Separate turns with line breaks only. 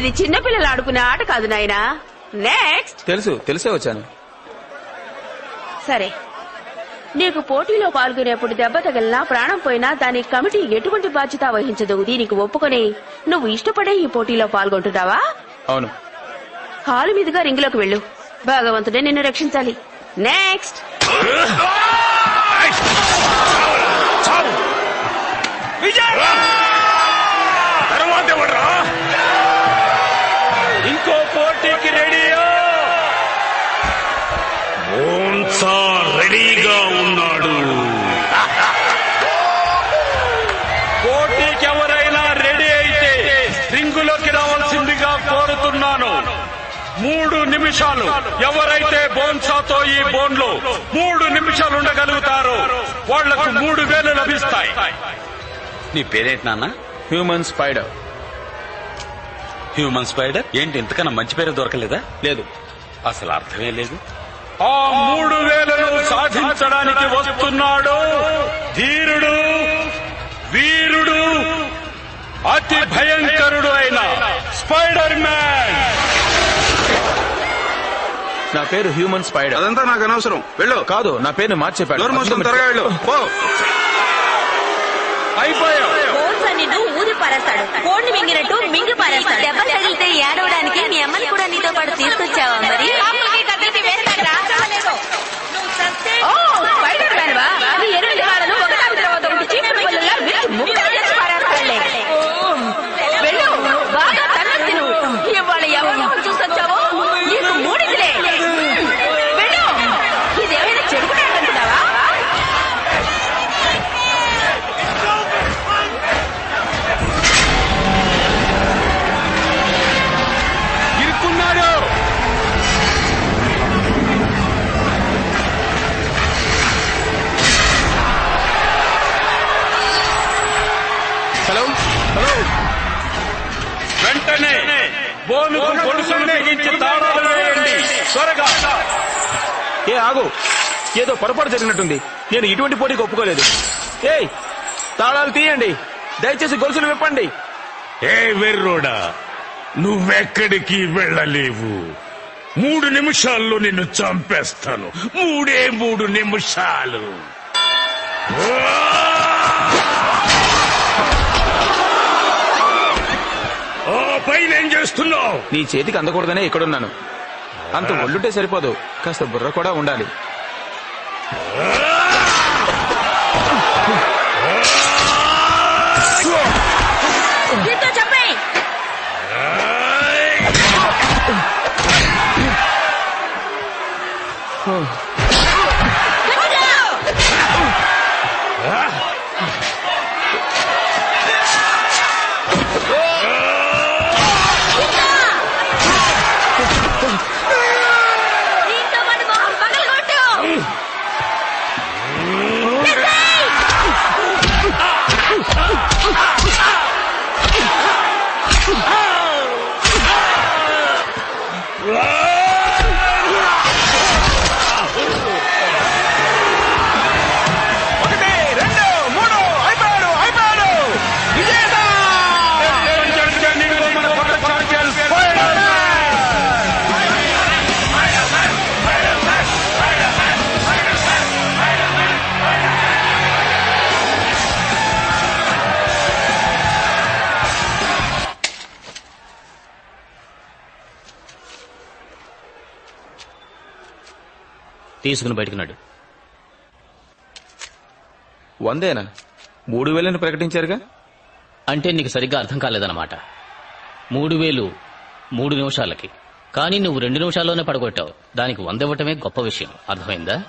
ఇది చిన్నపిల్లలు ఆడుకునే ఆట కాదు నాయనా. నెక్స్ట్
తెలుసు తెలిసే వచ్చాను.
సరే. నీకు పోటీలో పాల్గొనేప్పుడు దెబ్బ తగిలినా ప్రాణం పోయినా దానికి కమిటీ ఎటువంటి బాధ్యత వహించదు. దీనికి ఒప్పుకొని నువ్వు ఇష్టపడే ఈ పోటీలో పాల్గొంటున్నావా?
అవును.
కాలు మీదుగా రింగులోకి వెళ్ళు. భగవంతుడే నిన్ను రక్షించాలి. నెక్స్ట్
తర్వాత ఓన్సా రెడీగా ఉన్నాడు. పోటీకి ఎవరైనా రెడీ అయితే రింగులోకి రావాల్సిందిగా కోరుతున్నాను. మూడు నిమిషాలు ఎవరైతే బోన్సాతో ఈ బోన్లో మూడు నిమిషాలు ఉండగలుగుతారో వాళ్ళకు మూడు వేలు లభిస్తాయి.
నీ పేరేంటి నాన్న?
Human spider.
Human spider? ఏంటి ఇంతకన్నా మంచి పేరు దొరకలేదా?
లేదు.
అసలు అర్థమే లేదు.
ఆ మూడు వేలను సాధించడానికి వస్తున్నాడు. ధీరుడు వీరుడు అతి భయంకరుడు అయిన స్పైడర్ మ్యాన్
నా పేరు హ్యూమన్ స్పైడర్.
అదంతా నాకు అనవసరం. వెళ్ళు.
కాదు నా పేరుని మార్చి చెప్పాడు
డోర్ మూసుకుని త్వరగా వెళ్ళు. పో.
అయిపోయా.
బోన్స్ నిన్ను ఊది పారేస్తాడు. కోడిని మింగినట్టు మింగి పారేస్తాడు. దెబ్బ తగిలితే ఏడవడానికి మీ అమ్మని కూడా నీతో పాటు తీసుకొచ్చావా మరి?
వెంటనే బోనుకు గొలుసులు బిగించి తాళాలు వేయండి. త్వరగా.
ఏ ఆగు. ఏదో పొరపాటు జరిగినట్టుంది. నేను ఇటువంటి పోటీకి ఒప్పుకోలేదు. ఏయ్ తాళాలు తీయండి. దయచేసి గొలుసులు విప్పండి.
ఏ వెర్రోడా నువ్వెక్కడికి వెళ్ళలేవు? మూడు నిమిషాల్లో నిన్ను చంపేస్తాను. మూడే మూడు నిమిషాలు. చేస్తున్నావు?
నీ చేతికి అందకూడదనే ఇక్కడున్నాను. అంత ఒళ్ళుంటే సరిపోదు. కాస్త బుర్ర కూడా ఉండాలి.
నీతో
తీసుకుని బయటకున్నాడు.
వందేనా? మూడు వేలని ప్రకటించారుగా?
అంటే నీకు సరిగ్గా అర్థం కాలేదన్నమాట. మూడు వేలు మూడు నిమిషాలకి. కానీ నువ్వు రెండు నిమిషాల్లోనే పడగొట్టావు. దానికి వంద ఇవ్వటమే గొప్ప విషయం. అర్థమైందా?